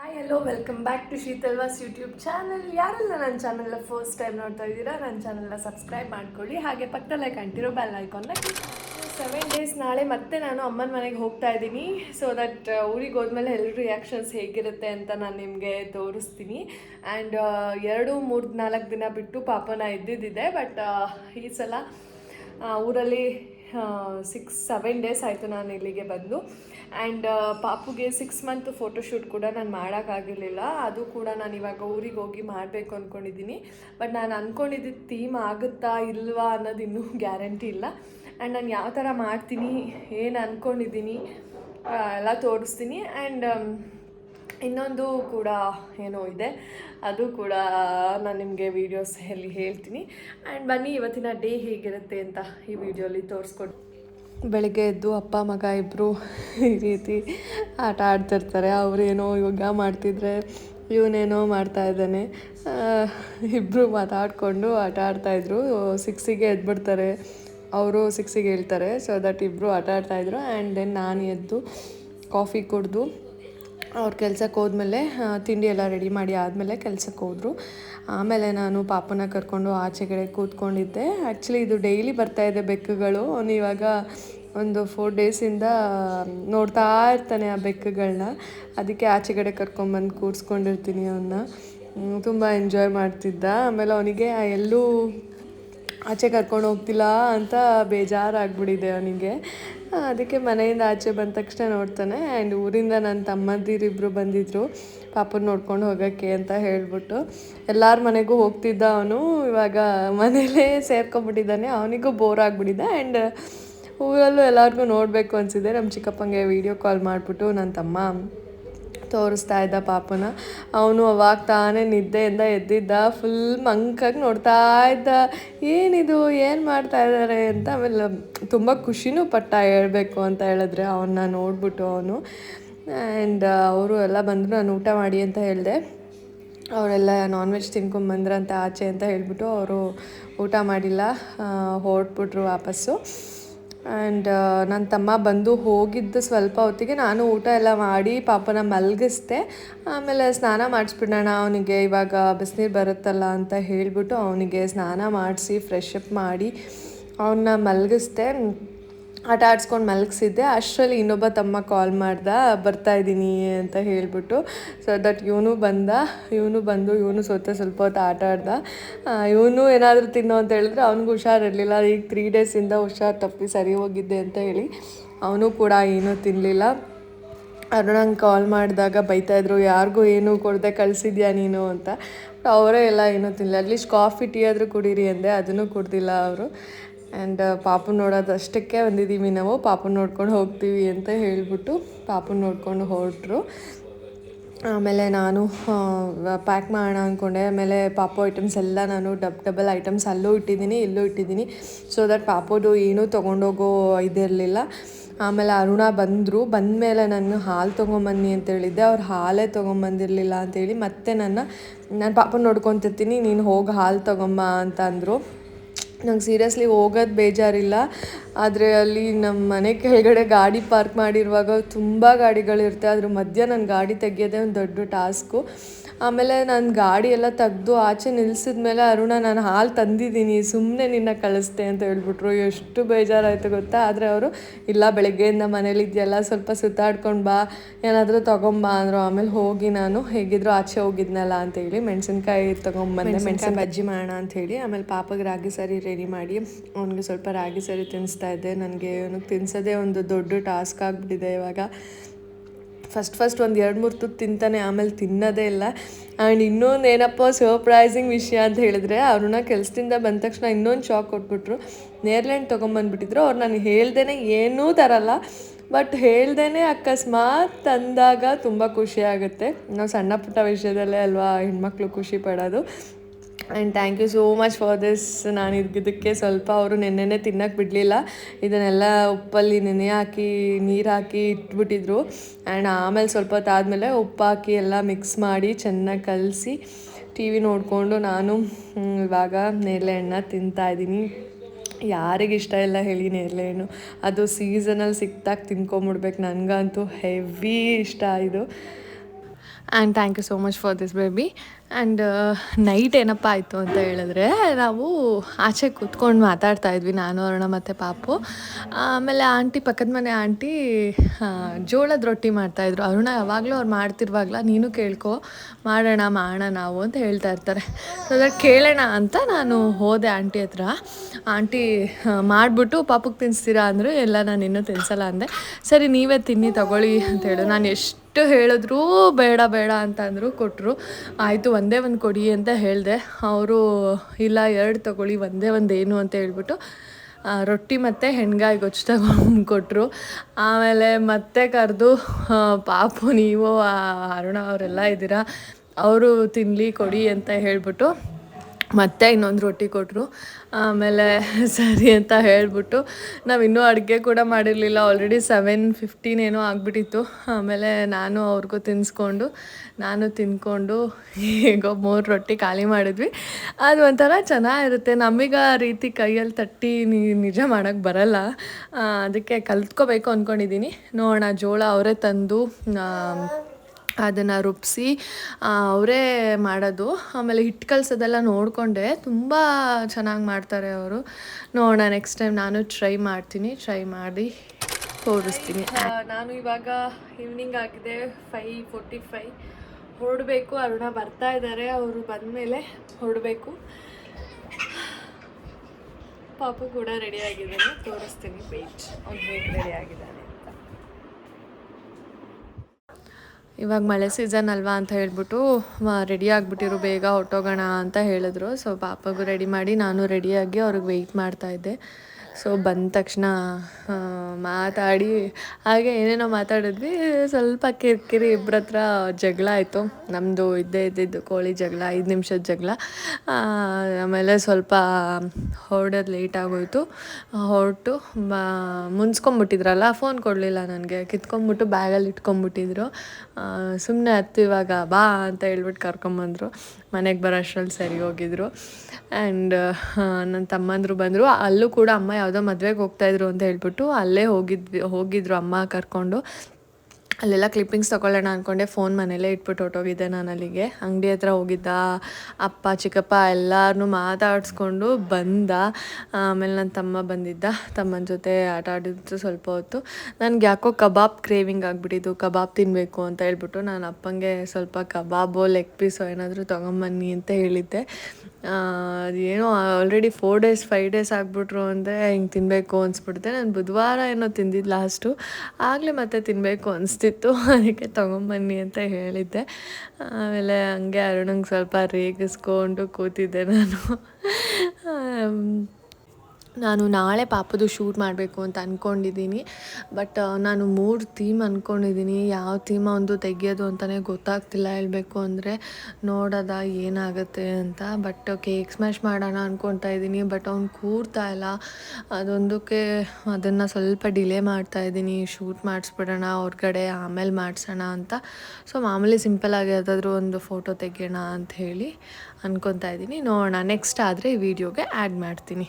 Hi hello welcome back to ಶೀತಲ್ವಾಸ್ YouTube channel ಯಾರೆಲ್ಲ ನನ್ನ ಚಾನಲ್ನ ಫಸ್ಟ್ ಟೈಮ್ ನೋಡ್ತಾ ಇದ್ದೀರಾ, ನನ್ನ ಚಾನಲ್ನ ಸಬ್ಸ್ಕ್ರೈಬ್ ಮಾಡ್ಕೊಳ್ಳಿ. ಹಾಗೆ ಪಕ್ಕದಲ್ಲೇ ಕಂಟಿರೋ ಬೆಲ್ ಐಕಾನ್ನ ಸೆವೆನ್ ಡೇಸ್ ನಾಳೆ ಮತ್ತೆ ನಾನು ಅಮ್ಮನ ಮನೆಗೆ ಹೋಗ್ತಾ ಇದ್ದೀನಿ. ಸೊ ದಟ್ ಊರಿಗೆ ಹೋದ್ಮೇಲೆ ಎಲ್ಲರೂ ರಿಯಾಕ್ಷನ್ಸ್ ಹೇಗಿರುತ್ತೆ ಅಂತ ನಾನು ನಿಮಗೆ ತೋರಿಸ್ತೀನಿ. ಆ್ಯಂಡ್ ಎರಡು, ಮೂರು, ನಾಲ್ಕು ದಿನ ಬಿಟ್ಟು ಪಾಪನ ಇದ್ದಿದ್ದಿದೆ ಬಟ್ ಈ ಸಲ ಊರಲ್ಲಿ ಸಿಕ್ಸ್ ಸೆವೆನ್ ಡೇಸ್ ಆಯಿತು ನಾನು ಇಲ್ಲಿಗೆ ಬಂದು. ಆ್ಯಂಡ್ ಪಾಪುಗೆ ಸಿಕ್ಸ್ ಮಂತ್ ಫೋಟೋಶೂಟ್ ಕೂಡ ನಾನು ಮಾಡೋಕ್ಕಾಗಿರಲಿಲ್ಲ ಅದು ಕೂಡ ನಾನು ಇವಾಗ ಊರಿಗೆ ಹೋಗಿ ಮಾಡಬೇಕು ಅಂದ್ಕೊಂಡಿದ್ದೀನಿ ಬಟ್ ನಾನು ಅಂದ್ಕೊಂಡಿದ್ದ ಥೀಮ್ ಆಗುತ್ತಾ ಇಲ್ವಾ ಅನ್ನೋದು ಇನ್ನೂ ಗ್ಯಾರಂಟಿ ಇಲ್ಲ. ಆ್ಯಂಡ್ ನಾನು ಯಾವ ಥರ ಮಾಡ್ತೀನಿ, ಏನು ಅಂದ್ಕೊಂಡಿದ್ದೀನಿ ಎಲ್ಲ ತೋರಿಸ್ತೀನಿ. ಆ್ಯಂಡ್ ಇನ್ನೊಂದು ಕೂಡ ಏನೋ ಇದೆ. ಅದು ಕೂಡ ನಾನು ನಿಮಗೆ ವೀಡಿಯೋಸಲ್ಲಿ ಹೇಳ್ತೀನಿ. ಆ್ಯಂಡ್ ಬನ್ನಿ ಇವತ್ತಿನ ಡೇ ಹೇಗಿರುತ್ತೆ ಅಂತ ಈ ವಿಡಿಯೋಲಿ ತೋರಿಸ್ಕೊಟ್ಟು ಬೆಳಗ್ಗೆ ಎದ್ದು ಅಪ್ಪ, ಮಗ ಇಬ್ಬರು ಈ ರೀತಿ ಆಟ ಆಡ್ತಿರ್ತಾರೆ. ಅವರೇನೋ ಯೋಗ ಮಾಡ್ತಿದ್ರೆ, ಇವನೇನೋ ಮಾಡ್ತಾ ಇದ್ದಾನೆ. ಇಬ್ಬರು ಮಾತಾಡಿಕೊಂಡು ಆಟ ಆಡ್ತಾಯಿದ್ರು ಸಿಕ್ಸಿಗೆ ಎದ್ಬಿಡ್ತಾರೆ. ಅವರು ಸಿಕ್ಸಿಗೆ ಹೇಳ್ತಾರೆ ಸೊ ದಟ್ ಇಬ್ಬರು ಆಟ ಆಡ್ತಾಯಿದ್ರು ಆ್ಯಂಡ್ ದೆನ್ ನಾನು ಎದ್ದು ಕಾಫಿ ಕುಡಿದು ಅವ್ರ ಕೆಲ್ಸಕ್ಕೆ ಹೋದ್ಮೇಲೆ ತಿಂಡಿ ಎಲ್ಲ ರೆಡಿ ಮಾಡಿ ಆದಮೇಲೆ ಕೆಲ್ಸಕ್ಕೆ ಹೋದರು. ಆಮೇಲೆ ನಾನು ಪಾಪನ ಕರ್ಕೊಂಡು ಆಚೆ ಕಡೆ ಕೂತ್ಕೊಂಡಿದ್ದೆ. ಆ್ಯಕ್ಚುಲಿ ಇದು ಡೈಲಿ ಬರ್ತಾ ಇದೆ ಬೆಕ್ಕುಗಳು. ಅವನು ಇವಾಗ ಒಂದು ಫೋರ್ ಡೇಸಿಂದ ನೋಡ್ತಾ ಇರ್ತಾನೆ ಆ ಬೆಕ್ಕುಗಳನ್ನ ಅದಕ್ಕೆ ಆಚೆ ಕಡೆ ಕರ್ಕೊಂಬಂದು ಕೂರಿಸ್ಕೊಂಡಿರ್ತೀನಿ ಅವನ್ನ ತುಂಬ ಎಂಜಾಯ್ ಮಾಡ್ತಿದ್ದ. ಆಮೇಲೆ ಅವನಿಗೆ ಎಲ್ಲೂ ಆಚೆ ಕರ್ಕೊಂಡು ಹೋಗ್ತಿಲ್ಲ ಅಂತ ಬೇಜಾರಾಗ್ಬಿಟ್ಟಿದೆ ಅವನಿಗೆ. ಅದಕ್ಕೆ ಮನೆಯಿಂದ ಆಚೆ ಬಂದ ತಕ್ಷಣ ನೋಡ್ತಾನೆ. ಆ್ಯಂಡ್ ಊರಿಂದ ನನ್ನ ತಮ್ಮಂದಿರಿಬ್ಬರು ಬಂದಿದ್ದರು ಪಾಪನ ನೋಡ್ಕೊಂಡು ಹೋಗೋಕ್ಕೆ ಅಂತ ಹೇಳಿಬಿಟ್ಟು. ಎಲ್ಲರ ಮನೆಗೂ ಹೋಗ್ತಿದ್ದ ಅವನು. ಇವಾಗ ಮನೇಲೇ ಸೇರ್ಕೊಂಡ್ಬಿಟ್ಟಿದ್ದಾನೆ. ಅವನಿಗೂ ಬೋರ್ ಆಗಿಬಿಟ್ಟಿದೆ. ಆ್ಯಂಡ್ ಊರಲ್ಲೂ ಎಲ್ಲರಿಗೂ ನೋಡಬೇಕು ಅನಿಸಿದೆ. ನಮ್ಮ ಚಿಕ್ಕಪ್ಪಂಗೆ ವೀಡಿಯೋ ಕಾಲ್ ಮಾಡಿಬಿಟ್ಟು ನನ್ನ ತಮ್ಮ ತೋರಿಸ್ತಾ ಇದ್ದ ಪಾಪನ. ಅವನು ಅವಾಗ ತಾನೇ ನಿದ್ದೆಯಿಂದ ಎದ್ದಿದ್ದ ಫುಲ್ ಮಂಕಾಗಿ ನೋಡ್ತಾ ಇದ್ದ. ಏನಿದು, ಏನು ಮಾಡ್ತಾ ಇದ್ದಾರೆ ಅಂತ ಆಮೇಲೆ ತುಂಬ ಖುಷಿನೂ ಪಟ್ಟ ಹೇಳಬೇಕು ಅಂತ ಹೇಳಿದ್ರೆ ಅವನ್ನ ನೋಡ್ಬಿಟ್ಟು ಅವನು. ಆ್ಯಂಡ್ ಅವರು ಎಲ್ಲ ಬಂದರು ನಾನು ಊಟ ಮಾಡಿ ಅಂತ ಹೇಳಿದೆ. ಅವರೆಲ್ಲ ನಾನ್ ವೆಜ್ ತಿನ್ಕೊಂಬಂದ್ರಂತ ಆಚೆ ಅಂತ ಹೇಳಿಬಿಟ್ಟು ಅವರು ಊಟ ಮಾಡಿಲ್ಲ ಹೊರಟ್ಬಿಟ್ರು ವಾಪಸ್ಸು. ಆ್ಯಂಡ್ ನನ್ನ ತಮ್ಮ ಬಂದು ಹೋಗಿದ್ದು ಸ್ವಲ್ಪ ಹೊತ್ತಿಗೆ ನಾನು ಊಟ ಎಲ್ಲ ಮಾಡಿ ಪಾಪನ ಮಲಗಿಸ್ದೆ. ಆಮೇಲೆ ಸ್ನಾನ ಮಾಡಿಸ್ಬಿಡೋಣ, ಅವನಿಗೆ ಇವಾಗ ಬಿಸಿನೀರು ಬರುತ್ತಲ್ಲ ಅಂತ ಹೇಳಿಬಿಟ್ಟು ಅವನಿಗೆ ಸ್ನಾನ ಮಾಡಿಸಿ ಫ್ರೆಶ್ ಅಪ್ ಮಾಡಿ ಅವನ್ನ ಮಲಗಿಸ್ದೆ. ಆಟ ಆಡಿಸ್ಕೊಂಡು ಮಲಗಿಸಿದ್ದೆ. ಅಷ್ಟರಲ್ಲಿ ಇನ್ನೊಬ್ಬ ತಮ್ಮ ಕಾಲ್ ಮಾಡ್ದ, ಬರ್ತಾ ಇದ್ದೀನಿ ಅಂತ ಹೇಳಿಬಿಟ್ಟು. ಸೊ ದಟ್ ಇವನು ಬಂದ, ಇವನು ಬಂದು, ಇವನು ಸ್ವಲ್ಪ ಸ್ವಲ್ಪ ಹೊತ್ತು ಆಟ ಆಡ್ದ. ಇವನು ಏನಾದರೂ ತಿನ್ನು ಅಂತ ಹೇಳಿದ್ರೆ ಅವ್ನಿಗೂ ಹುಷಾರಿರಲಿಲ್ಲ. ಈಗ ತ್ರೀ ಡೇಸಿಂದ ಹುಷಾರು ತಪ್ಪಿ ಸರಿ ಹೋಗಿದ್ದೆ ಅಂತ ಹೇಳಿ ಅವನು ಕೂಡ ಏನೂ ತಿನ್ನಲಿಲ್ಲ ಅವರು ನಂಗೆ ಕಾಲ್ ಮಾಡಿದಾಗ ಬೈತಾಯಿದ್ರು ಯಾರಿಗೂ ಏನೂ ಕೊಡದೆ ಕಳಿಸಿದ್ಯಾ ನೀನು? ಅಂತ. ಅವರೇ ಎಲ್ಲ ಏನೂ ತಿನ್ನಲಿಲ್ಲ ಅಟ್ಲೀಸ್ಟ್ ಕಾಫಿ ಟೀ ಆದರೂ ಕುಡೀರಿ ಅಂದೆ. ಅದನ್ನು ಕುಡ್ದಿಲ್ಲ ಅವರು. ಆ್ಯಂಡ್ ಪಾಪು ನೋಡೋದಷ್ಟಕ್ಕೆ ಬಂದಿದ್ದೀವಿ ನಾವು. ಪಾಪ ನೋಡ್ಕೊಂಡು ಹೋಗ್ತೀವಿ ಅಂತ ಹೇಳಿಬಿಟ್ಟು ಪಾಪ ನೋಡ್ಕೊಂಡು ಹೊರಟ್ರು. ಆಮೇಲೆ ನಾನು ಪ್ಯಾಕ್ ಮಾಡೋಣ ಅಂದ್ಕೊಂಡೆ ಆಮೇಲೆ ಪಾಪು ಐಟಮ್ಸ್ ಎಲ್ಲ ನಾನು ಡಬ್ ಡಬಲ್ ಐಟಮ್ಸ್ ಅಲ್ಲೂ ಇಟ್ಟಿದ್ದೀನಿ, ಇಲ್ಲೂ ಇಟ್ಟಿದ್ದೀನಿ. ಸೊ ದಟ್ ಪಾಪುದು ಏನೂ ತೊಗೊಂಡೋಗೋ ಇದಿರಲಿಲ್ಲ ಆಮೇಲೆ ಅರುಣ ಬಂದರು. ಬಂದ ಮೇಲೆ ನಾನು ಹಾಲು ತೊಗೊಂಬನ್ನಿ ಅಂತ ಹೇಳಿದ್ದೆ. ಅವ್ರು ಹಾಲೇ ತೊಗೊಂಬಂದಿರಲಿಲ್ಲ ಅಂತೇಳಿ ಮತ್ತೆ ನನ್ನ, ನಾನು ಪಾಪ ನೋಡ್ಕೊತಿರ್ತೀನಿ, ನೀನು ಹೋಗಿ ಹಾಲು ತೊಗೊಂಬ ಅಂತ ಅಂದರು. ನಂಗೆ ಸೀರಿಯಸ್ಲಿ ಹೋಗೋದು ಬೇಜಾರಿಲ್ಲ. ಆದರೆ ಅಲ್ಲಿ ನಮ್ಮ ಮನೆ ಕೆಳಗಡೆ ಗಾಡಿ ಪಾರ್ಕ್ ಮಾಡಿರುವಾಗ ತುಂಬ ಗಾಡಿಗಳಿರುತ್ತೆ. ಅದ್ರ ಮಧ್ಯೆ ನಾನು ಗಾಡಿ ತೆಗಿಯೋದೇ ಒಂದು ದೊಡ್ಡ ಟಾಸ್ಕು. ಆಮೇಲೆ ನಾನು ಗಾಡಿ ಎಲ್ಲ ತೆಗೆದು ಆಚೆ ನಿಲ್ಸಿದ ಮೇಲೆ ಅರುಣ ನಾನು ಹಾಲು ತಂದಿದ್ದೀನಿ ಸುಮ್ಮನೆ ನಿನ್ನ ಕಳಿಸ್ದೆ ಅಂತ ಹೇಳ್ಬಿಟ್ರು. ಎಷ್ಟು ಬೇಜಾರಾಯಿತು ಗೊತ್ತಾ? ಆದರೆ ಅವರು ಇಲ್ಲ ಬೆಳಗ್ಗೆಯಿಂದ ಮನೇಲಿ ಇದೆಯಲ್ಲ ಸ್ವಲ್ಪ ಸುತ್ತಾಡ್ಕೊಂಡು ಬಾ ಏನಾದರೂ ತೊಗೊಂಬಾ. ಅಂದರು. ಆಮೇಲೆ ಹೋಗಿ ನಾನು ಹೇಗಿದ್ರು ಆಚೆ ಹೋಗಿದ್ನಲ್ಲ? ಅಂತೇಳಿ ಮೆಣಸಿನ್ಕಾಯಿ ತೊಗೊಂಬಂದೆ. ಮೆಣಸಿನ ಬಜ್ಜಿ ಮಾಡೋಣ ಅಂಥೇಳಿ ಆಮೇಲೆ ಪಾಪಗೆ ರಾಗಿ ಸರಿ ರೆಡಿ ಮಾಡಿ ಅವನಿಗೆ ಸ್ವಲ್ಪ ರಾಗಿ ಸರಿ ತಿನ್ನಿಸ್ತಾ ಇದ್ದೆ. ನನಗೆ ಅವನಿಗೆ ತಿನ್ಸೋದೇ ಒಂದು ದೊಡ್ಡ ಟಾಸ್ಕ್ ಆಗಿಬಿಟ್ಟಿದೆ ಇವಾಗ. ಫಸ್ಟ್ ಫಸ್ಟ್ ಒಂದು ಎರಡು ಮೂರು ತುತ್ತು ತಿಂತಾನೆ, ಆಮೇಲೆ ತಿನ್ನೋದೇ ಇಲ್ಲ. ಆ್ಯಂಡ್ ಇನ್ನೊಂದು ಏನಪ್ಪ ಸರ್ಪ್ರೈಸಿಂಗ್ ವಿಷಯ ಅಂತ ಹೇಳಿದ್ರೆ ಅವ್ರನ್ನ ಕೆಲಸದಿಂದ ಬಂದ ತಕ್ಷಣ ಇನ್ನೊಂದು ಶಾಕ್ ಕೊಟ್ಬಿಟ್ರು. ನೇರ್ಲೆಂಡ್ ತೊಗೊಂಬಂದ್ಬಿಟ್ಟಿದ್ರು. ಅವ್ರು ನಾನು ಹೇಳ್ದೇ ಏನೂ ತರಲ್ಲ. ಬಟ್ ಹೇಳ್ದೇ ಅಕಸ್ಮಾತ್ ತಂದಾಗ ತುಂಬ ಖುಷಿ ಆಗುತ್ತೆ. ನಾವು ಸಣ್ಣ ಪುಟ್ಟ ವಿಷಯದಲ್ಲೇ ಅಲ್ವಾ, ಹೆಣ್ಮಕ್ಳು ಖುಷಿ ಪಡೋದು. And thank you so much for this ನಾನು ಇದಕ್ಕೆ ಸ್ವಲ್ಪ ಅವರು ನೆನ್ನೆನೆ ತಿನ್ನಕ್ಕೆ ಬಿಡಲಿಲ್ಲ. ಇದನ್ನೆಲ್ಲ ಉಪ್ಪಲ್ಲಿ ನೆನೆ ಹಾಕಿ, ನೀರು ಹಾಕಿ ಇಟ್ಬಿಟ್ಟಿದ್ರು. ಆ್ಯಂಡ್ ಆಮೇಲೆ ಸ್ವಲ್ಪ ಹೊತ್ತಾದಮೇಲೆ ಉಪ್ಪು ಹಾಕಿ ಎಲ್ಲ ಮಿಕ್ಸ್ ಮಾಡಿ ಚೆನ್ನಾಗಿ ಕಲಸಿ ಟಿ ವಿ ನೋಡಿಕೊಂಡು ನಾನು ಇವಾಗ ನೇರಳೆ ಹಣ್ಣ ತಿಂತಾಯಿದ್ದೀನಿ ಯಾರಿಗೆ ಇಷ್ಟ ಇಲ್ಲ ಹೇಳಿ ನೇರಳೆ ಹಣ್ಣು. ಅದು ಸೀಸನಲ್ಲಿ ಸಿಕ್ತಾಗ ತಿನ್ಕೊಂಬಿಡ್ಬೇಕು. ನನಗಂತೂ ಹೆವಿ ಇಷ್ಟ ಇದು. And thank you so much for this baby and night ಏನಪ್ಪ ಆಯಿತು ಅಂತ ಹೇಳಿದ್ರೆ, ನಾವು ಆಚೆ ಕೂತ್ಕೊಂಡು ಮಾತಾಡ್ತಾ ಇದ್ವಿ, ನಾನು, ಅರುಣ ಮತ್ತು ಪಾಪು. ಆಮೇಲೆ ಆಂಟಿ, ಪಕ್ಕದ ಮನೆ ಆಂಟಿ ಜೋಳದ ರೊಟ್ಟಿ ಮಾಡ್ತಾಯಿದ್ರು ಅರುಣ, ಯಾವಾಗಲೂ ಅವ್ರು ಮಾಡ್ತಿರುವಾಗಲ ನೀನು ಕೇಳ್ಕೊ, ಮಾಡೋಣ ಮಾಡೋಣ ನಾವು ಅಂತ ಹೇಳ್ತಾ ಇರ್ತಾರೆ. ಸೊ ಅದಕ್ಕೆ ಕೇಳೋಣ ಅಂತ ನಾನು ಹೋದೆ ಆಂಟಿ ಹತ್ರ. ಆಂಟಿ ಮಾಡಿಬಿಟ್ಟು ಪಾಪಕ್ಕೆ ತಿನ್ನಿಸ್ತೀರಾ ಅಂದರೆ ಎಲ್ಲ ನಾನು ಇನ್ನೂ ತಿನ್ಸಲ್ಲ ಅಂದೆ. ಸರಿ, ನೀವೇ ತಿನ್ನಿ, ತಗೊಳ್ಳಿ ಅಂತ ಹೇಳು. ನಾನು ಎಷ್ಟು ಹೇಳಿದ್ರೂ ಬೇಡ ಬೇಡ ಅಂತಂದರು ಕೊಟ್ಟರು ಆಯಿತು, ಒಂದೇ ಒಂದು ಕೊಡಿ ಅಂತ ಹೇಳಿದೆ. ಅವರು, ಇಲ್ಲ, ಎರಡು ತಗೊಳ್ಳಿ, ಒಂದೇ ಒಂದು ಏನು ಅಂತ ಹೇಳ್ಬಿಟ್ಟು ರೊಟ್ಟಿ ಮತ್ತು ಹೆಣ್ಗಾಯಿ ಗೊಚ್ಚು ತಗೊಂಡು ಕೊಟ್ಟರು ಆಮೇಲೆ ಮತ್ತೆ ಕರೆದು ಪಾಪು ನೀವು ಅರುಣ ಅವರೆಲ್ಲ ಇದ್ದೀರಾ, ಅವರು ತಿನ್ನಲಿ ಕೊಡಿ ಅಂತ ಹೇಳ್ಬಿಟ್ಟು ಮತ್ತೆ ಇನ್ನೊಂದು ರೊಟ್ಟಿ ಕೊಟ್ಟರು ಆಮೇಲೆ ಸರಿ ಅಂತ ಹೇಳಿಬಿಟ್ಟು ನಾವು ಇನ್ನೂ ಅಡುಗೆ ಕೂಡ ಮಾಡಿರಲಿಲ್ಲ. ಆಲ್ರೆಡಿ ಸೆವೆನ್ ಫಿಫ್ಟೀನ್ ಏನೋ ಆಗಿಬಿಟ್ಟಿತ್ತು. ಆಮೇಲೆ ನಾನು ಅವ್ರಿಗೂ ತಿನ್ನಿಸ್ಕೊಂಡು ನಾನು ತಿನ್ಕೊಂಡು ಹೇಗೋ ಮೂರು ರೊಟ್ಟಿ ಖಾಲಿ ಮಾಡಿದ್ವಿ. ಅದು ಒಂಥರ ಚೆನ್ನಾಗಿರುತ್ತೆ. ನಮಗೆ ಆ ರೀತಿ ಕೈಯಲ್ಲಿ ತಟ್ಟಿ ನಿಜ ಮಾಡೋಕ್ಕೆ ಬರಲ್ಲ. ಅದಕ್ಕೆ ಕಲ್ತ್ಕೋಬೇಕು ಅಂದ್ಕೊಂಡಿದ್ದೀನಿ ನೋಡೋಣ, ಜೋಳ ಅವರೇ ತಂದು ಅದನ್ನು ರುಬ್ಬಿಸಿ ಅವರೇ ಮಾಡೋದು. ಆಮೇಲೆ ಹಿಟ್ಟು ಕಲಸೋದೆಲ್ಲ ನೋಡಿಕೊಂಡೆ. ತುಂಬ ಚೆನ್ನಾಗಿ ಮಾಡ್ತಾರೆ ಅವರು. ನೋಡೋಣ ನೆಕ್ಸ್ಟ್ ಟೈಮ್ ನಾನು ಟ್ರೈ ಮಾಡ್ತೀನಿ. ಟ್ರೈ ಮಾಡಿ ತೋರಿಸ್ತೀನಿ. ನಾನು ಇವಾಗ ಈವ್ನಿಂಗ್ ಆಗಿದೆ ಫೈ ಫೋರ್ಟಿ ಫೈ ಹೊರಡಬೇಕು, ಅರುಣ ಬರ್ತಾ ಇದ್ದಾರೆ. ಅವರು ಬಂದಮೇಲೆ ಹೊರಡಬೇಕು. ಪಾಪು ಕೂಡ ರೆಡಿ ಆಗಿದ್ದಾನೆ. ತೋರಿಸ್ತೀನಿ ಪೇಜ್ ಅವ್ನು ಹೇಗೆ ರೆಡಿ ಆಗಿದ್ದಾನೆ ಅಂತ ಇವಾಗ ಮಳೆ ಸೀಸನ್ ಅಲ್ವಾ ಅಂತ ಹೇಳ್ಬಿಟ್ಟು ರೆಡಿ ಆಗಿಬಿಟ್ಟಿರು, ಬೇಗ ಹೊಟ್ಟೋಗೋಣ ಅಂತ ಹೇಳಿದ್ರು. ಸೊ ಪಾಪಗೂ ರೆಡಿ ಮಾಡಿ ನಾನು ರೆಡಿಯಾಗಿ ಅವ್ರಿಗೆ ವೆಯ್ಟ್ ಮಾಡ್ತಾಯಿದ್ದೆ ಸೊ ಬಂದ ತಕ್ಷಣ ಮಾತಾಡಿ. ಹಾಗೆ ಏನೇನೋ ಮಾತಾಡಿದ್ವಿ. ಸ್ವಲ್ಪ ಕಿರಿಕಿರಿ ಇಬ್ಬರ ಹತ್ರ ಜಗಳ ಆಯಿತು. ನಮ್ಮದು ಇದ್ದೇ ಇದ್ದಿದ್ದು ಕೋಳಿ ಜಗಳ, ಐದು ನಿಮಿಷದ ಜಗಳ. ಆಮೇಲೆ ಸ್ವಲ್ಪ ಹೊರಡೋದು ಲೇಟ್ ಆಗೋಯ್ತು. ಹೊರಟು, ಬಾ, ಮುನ್ಸ್ಕೊಂಬಿಟ್ಟಿದ್ರಲ್ಲ ಫೋನ್ ಕೊಡಲಿಲ್ಲ ನನಗೆ. ಕಿತ್ಕೊಂಬಿಟ್ಟು ಬ್ಯಾಗಲ್ಲಿ ಇಟ್ಕೊಂಬಿಟ್ಟಿದ್ರು. ಸುಮ್ಮನೆ ಹತ್ತು ಇವಾಗ ಬಾ ಅಂತ ಹೇಳ್ಬಿಟ್ಟು ಕರ್ಕೊಂಬಂದರು. ಮನೆಗೆ ಬರೋ ಅಷ್ಟರಲ್ಲಿ ಸರಿ ಹೋಗಿದ್ರು. ಆ್ಯಂಡ್ ನನ್ನ ತಮ್ಮಂದರು ಬಂದರು. ಅಲ್ಲೂ ಕೂಡ ಅಮ್ಮ ಯಾವುದೋ ಮದುವೆಗೆ ಹೋಗ್ತಾಯಿದ್ರು ಅಂತ ಹೇಳ್ಬಿಟ್ಟು ಅಲ್ಲೇ ಹೋಗಿದ್ವಿ, ಹೋಗಿದ್ರು ಅಮ್ಮ ಕರ್ಕೊಂಡು. ಅಲ್ಲೆಲ್ಲ ಕ್ಲಿಪ್ಪಿಂಗ್ಸ್ ತೊಗೊಳ್ಳೋಣ ಅಂದ್ಕೊಂಡೆ ಫೋನ್ ಮನೇಲೇ ಇಟ್ಬಿಟ್ಟು ಹೊಟ್ಟೋಗಿದ್ದೆ ನಾನು ಅಲ್ಲಿಗೆ. ಅಂಗಡಿ ಹತ್ರ ಹೋಗಿದ್ದ ಅಪ್ಪ, ಚಿಕ್ಕಪ್ಪ ಎಲ್ಲರನ್ನೂ ಮಾತಾಡಿಸ್ಕೊಂಡು ಬಂದ. ಆಮೇಲೆ ನನ್ನ ತಮ್ಮ ಬಂದಿದ್ದ, ತಮ್ಮನ ಜೊತೆ ಆಟ ಆಡಿದ್ದು ಸ್ವಲ್ಪ ಹೊತ್ತು. ನನಗೆ ಯಾಕೋ ಕಬಾಬ್ ಕ್ರೇವಿಂಗ್ ಆಗಿಬಿಟ್ಟಿದ್ದು ಕಬಾಬ್ ತಿನ್ನಬೇಕು ಅಂತ ಹೇಳ್ಬಿಟ್ಟು ನಾನು ಅಪ್ಪಂಗೆ ಸ್ವಲ್ಪ ಕಬಾಬು ಲೆಗ್ ಪೀಸು ಏನಾದರೂ ತೊಗೊಂಬನ್ನಿ ಅಂತ ಹೇಳಿದ್ದೆ. ಅದೇನೋ already four days five days ಆಗಿಬಿಟ್ರು ಅಂದರೆ ಹಿಂಗೆ ತಿನ್ನಬೇಕು ಅನಿಸ್ಬಿಡುತ್ತೆ. ನಾನು ಬುಧವಾರ ಏನೋ ತಿಂದಿದ್ದು ಲಾಸ್ಟು ಆಗಲೇ ಮತ್ತೆ ತಿನ್ನಬೇಕು ಅನಿಸ್ತಿತ್ತು. ಅದಕ್ಕೆ ತೊಗೊಂಬನ್ನಿ ಅಂತ ಹೇಳಿದ್ದೆ. ಆಮೇಲೆ ಹಂಗೆ ಅರುಣಂಗೆ ಸ್ವಲ್ಪ ರೇಗಿಸ್ಕೊಂಡು ಕೂತಿದ್ದೆ ನಾನು. ನಾನು ನಾಳೆ ಪಾಪದು ಶೂಟ್ ಮಾಡಬೇಕು ಅಂತ ಅಂದ್ಕೊಂಡಿದ್ದೀನಿ ಬಟ್ ನಾನು ಮೂರು ಥೀಮ್ ಅಂದ್ಕೊಂಡಿದ್ದೀನಿ ಯಾವ ಥೀಮ್ ಒಂದು ತೆಗಿಯೋದು ಅಂತಲೇ ಗೊತ್ತಾಗ್ತಿಲ್ಲ ಹೇಳಬೇಕು ಅಂದರೆ ನೋಡೋದ ಏನಾಗುತ್ತೆ ಅಂತ. ಬಟ್ ಕೇಕ್ ಸ್ಮ್ಯಾಶ್ ಮಾಡೋಣ ಅಂದ್ಕೊತಾ ಇದ್ದೀನಿ. ಬಟ್ ಅವ್ನು ಕೂರ್ತಾ ಇಲ್ಲ. ಅದೊಂದಕ್ಕೆ ಅದನ್ನು ಸ್ವಲ್ಪ ಡಿಲೇ ಮಾಡ್ತಾ ಇದ್ದೀನಿ. ಶೂಟ್ ಮಾಡಿಸ್ಬಿಡೋಣ, ಹೊರ್ಗಡೆ ಆಮೇಲೆ ಮಾಡಿಸೋಣ ಅಂತ. ಸೊ ಮಾಮೂಲಿ ಸಿಂಪಲಾಗಿ ಯಾವುದಾದ್ರೂ ಒಂದು ಫೋಟೋ ತೆಗಿಯೋಣ ಅಂತ ಹೇಳಿ ಅಂದ್ಕೊತಾ ಇದ್ದೀನಿ. ನೋಡೋಣ ನೆಕ್ಸ್ಟ್ ಆದರೆ ಈ ವಿಡಿಯೋಗೆ ಆ್ಯಡ್ ಮಾಡ್ತೀನಿ.